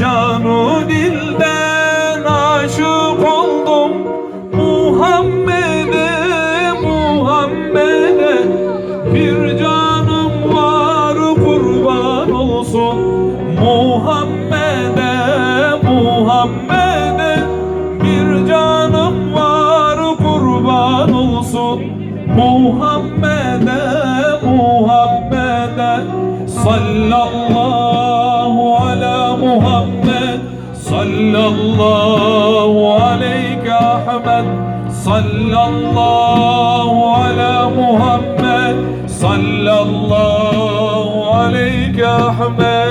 Canu dilden aşık oldum. Muhammed'e Muhammed'e. Bir canım var kurban olsun. Muhammed'e Muhammed'e. Bir canım var kurban olsun. Muhammed'e Muhammed'e. Sallallahu Muhammed Sallallahu aleyke Ahmet Sallallahu ala Muhammed Sallallahu aleyke Ahmet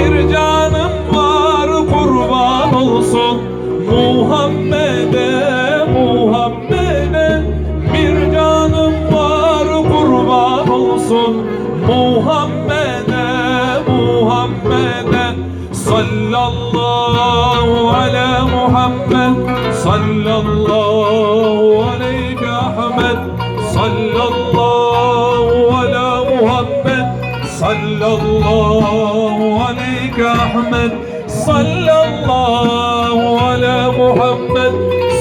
Bir canım var kurban olsun. Muhammed'e Muhammed'e Bir canım var kurban olsun. Muhammed'e Muhammed'e Sallallahu ala Muhammed. Sallallahu aleyke Ahmet Sallallahu صلى الله عليك أحمد. صلى الله على محمد.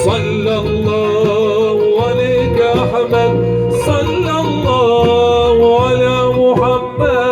صلى الله عليك أحمد. صلى الله على محمد.